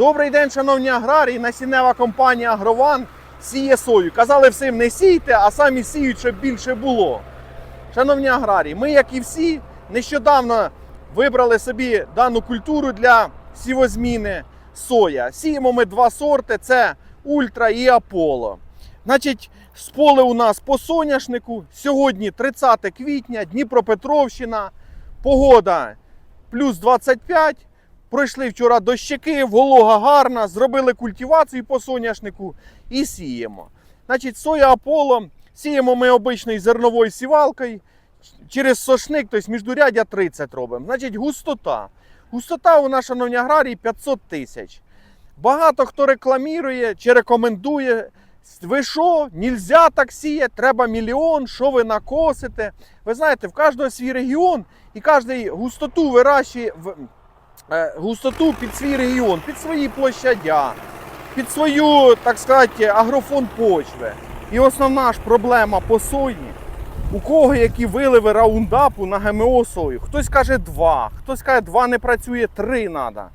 Добрий день, шановні аграрії. Насіннева компанія Агрован сіє сою. Казали всім не сійте, а самі сіють, щоб більше було. Шановні аграрії, ми, як і всі, нещодавно вибрали собі дану культуру для сівозміни соя. Сіємо ми два сорти: це Ультра і Аполло. Значить, з поле у нас по соняшнику. Сьогодні 30 квітня, Дніпропетровщина. Погода плюс 25. Пройшли вчора дощики, волога гарна, зробили культивацію по соняшнику і сіємо. Значить, соя Аполло сіємо ми обичною зерновою сівалкою через сошник, тобто міждурядя 30 робимо. Значить, густота. Густота у шановні аграрії, 500 тисяч. Багато хто рекламує чи рекомендує. Ви що, нельзя так сіяти, треба мільйон, що ви накосите. Ви знаєте, в кожного свій регіон і кожен густоту вирощує густоту під свій регіон, під свої площадя, під свою, так сказати, агрофон почви. І основна ж проблема по сої, у кого які виливи раундапу на ГМО сою. Хтось каже два, хтось каже, два не працює, три треба.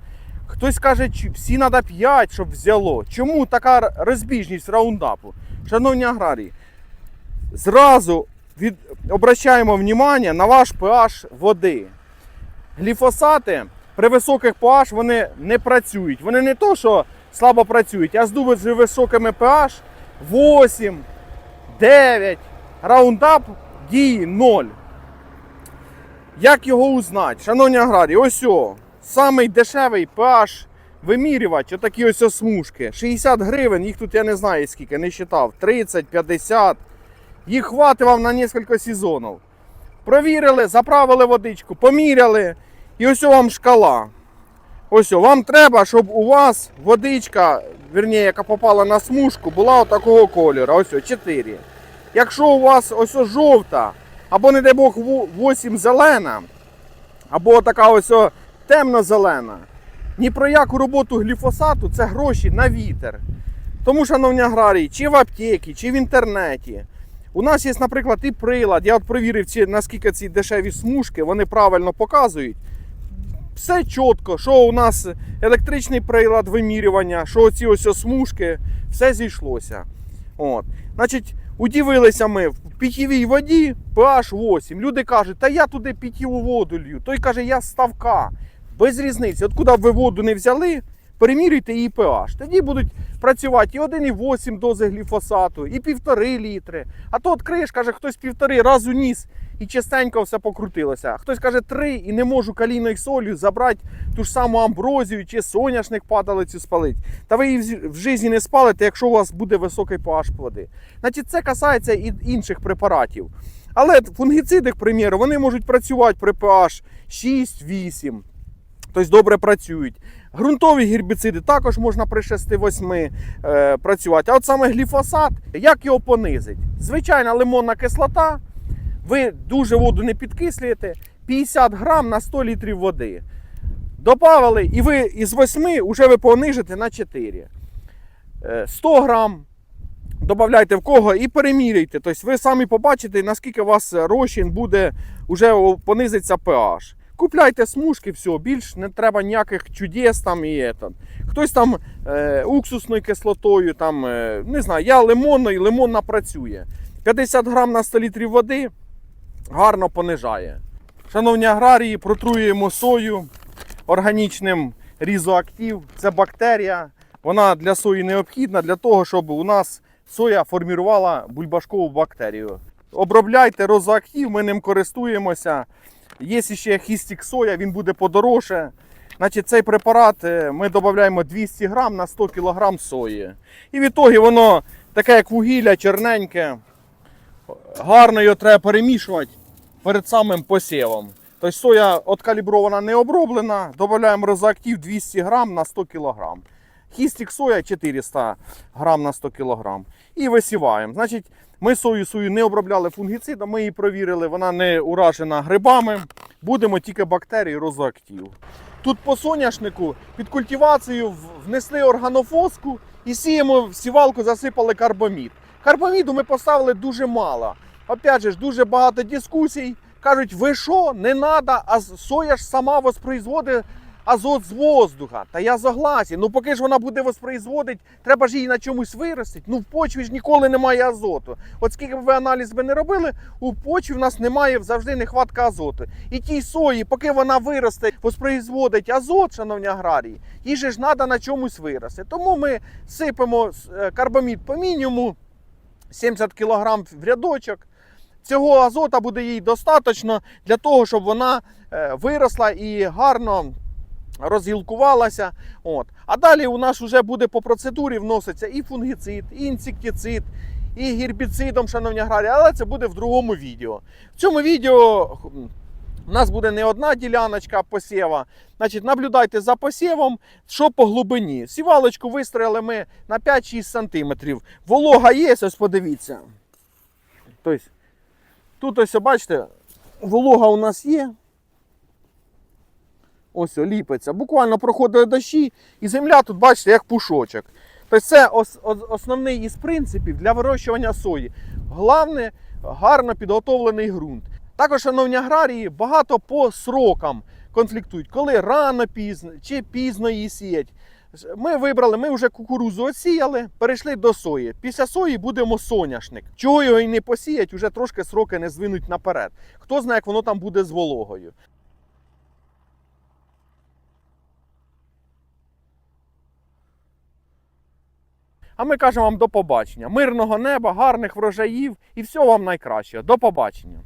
Хтось каже, всі треба 5, щоб взяло. Чому така розбіжність раундапу? Шановні аграрії, зразу від... обращаємо увагу на ваш pH води. Гліфосати при високих pH вони не працюють. Вони не то, що слабо працюють, а з дуже високими pH 8, 9, раундап дії 0. Як його узнати? Шановні аграрії, ось о, самий дешевий pH вимірювач, отакі ось о смужки. 60 гривень, їх тут я не знаю скільки, не считав. 30, 50. Їх хватить вам на кілька сезонів. Провірили, заправили водичку, поміряли. І ось вам шкала. Ось вам треба, щоб у вас водичка, вірніше, яка попала на смужку, була отакого кольору. Ось о, 4. Якщо у вас ось жовта, або, не дай Бог, 8 зелена, або така ось темно-зелена, ні про яку роботу гліфосату це гроші на вітер. Тому, шановні аграрії, чи в аптеці, чи в інтернеті. У нас є, наприклад, і прилад. Я от провірив, наскільки ці дешеві смужки вони правильно показують. Все чітко, що у нас електричний прилад вимірювання, що оці ось смужки, все зійшлося. От. Значить, удивилися ми в питьєвій воді pH 8. Люди кажуть, та я туди питьєву воду лью. Той каже, я ставка. Без різниці. От куди б ви воду не взяли, перемірюйте її pH. Тоді будуть працювати і 1,8 дози гліфосату, і 1,5 літри. А то відкриєш, каже, хтось півтори раз уніс і частенько все покрутилося. Хтось каже, три і не можу калійною солью забрати ту ж саму амброзію чи соняшник падалицю спалити. Та ви її в житті не спалите, якщо у вас буде високий pH води. Значить, це касається і інших препаратів. Але фунгіциди, к примеру, вони можуть працювати при pH 6-8. Тобто добре працюють. Ґрунтові гербіциди також можна при 6-8 е, працювати. А от саме гліфосат, як його понизить? Звичайна лимонна кислота, ви дуже воду не підкислюєте, 50 грам на 100 літрів води. Добавили, і ви із 8 вже ви понижите на 4. Е, 100 грам додавайте в кого і переміряйте. Тобто ви самі побачите, наскільки у вас розчин буде, вже понизиться pH. Купляйте смужки, все, більш не треба ніяких чудес там і это. Хтось там е, уксусною кислотою, там, е, не знаю, я лимонною, лимонна працює. 50 грам на 100 літрів води гарно понижає. Шановні аграрії, протруюємо сою органічним різоактив. Це бактерія. Вона для сої необхідна для того, щоб у нас соя формувала бульбашкову бактерію. Обробляйте розоактив, ми ним користуємося. Є ще хістік соя, він буде подорожче. Значить, цей препарат е, ми додаємо 200 грам на 100 кг сої. І в ітогі воно таке, як вугілля, черненьке. Гарно його треба перемішувати перед самим посівом. Тобто соя откалібрована не оброблена, додаємо розоактив 200 грам на 100 кг. Хістік соя 400 грам на 100 кг. І висіваємо. Значить, ми сою свою не обробляли фунгіцидом, ми її провірили, вона не уражена грибами. Будемо тільки бактерії розоактив. Тут по соняшнику під культивацію внесли органофоску і сіємо в сівалку, засипали карбамід. Карбаміду ми поставили дуже мало. Опять же, дуже багато дискусій. Кажуть, ви що, не треба, а соя ж сама воспроизводить азот з воздуха. Та я согласен. Ну поки ж вона буде воспроизводити, треба ж її на чомусь виростити. Ну в почві ж ніколи немає азоту. От скільки б ви аналіз би не робили, у почві в нас немає завжди нехватка азоту. І тій сої, поки вона виросте, воспроизводить азот, шановні аграрії, їй же ж треба на чомусь вирости. Тому ми сипемо е, карбамід по мінімуму 70 кг в рядочок. Цього азота буде їй достатньо для того, щоб вона е, виросла і гарно розгілкувалася. От. А далі у нас вже буде по процедурі вноситься і фунгіцид, і інсектицид, і гербіцидом, шановні аграрії, але це буде в другому відео. В цьому відео у нас буде не одна діляночка посєва. Значить, наблюдайте за посівом, що по глибині. Сівалочку вистроїли ми на 5-6 см. Волога є, ось подивіться. Тобто, тут ось, бачите, волога у нас є. Ось ліпиться. Буквально проходили дощі, і земля тут, бачите, як пушочок. Тобто це ос- ос- основний із принципів для вирощування сої. Головне, гарно підготовлений ґрунт. Також, шановні аграрії, багато по срокам конфліктують, коли рано пізно чи пізно її сіять. Ми вибрали, ми вже кукурузу осіяли, перейшли до сої. Після сої будемо соняшник. Чого його і не посіять, уже трошки сроки не звинуть наперед. Хто знає, як воно там буде з вологою. А ми кажемо вам до побачення. Мирного неба, гарних врожаїв і всього вам найкращого. До побачення.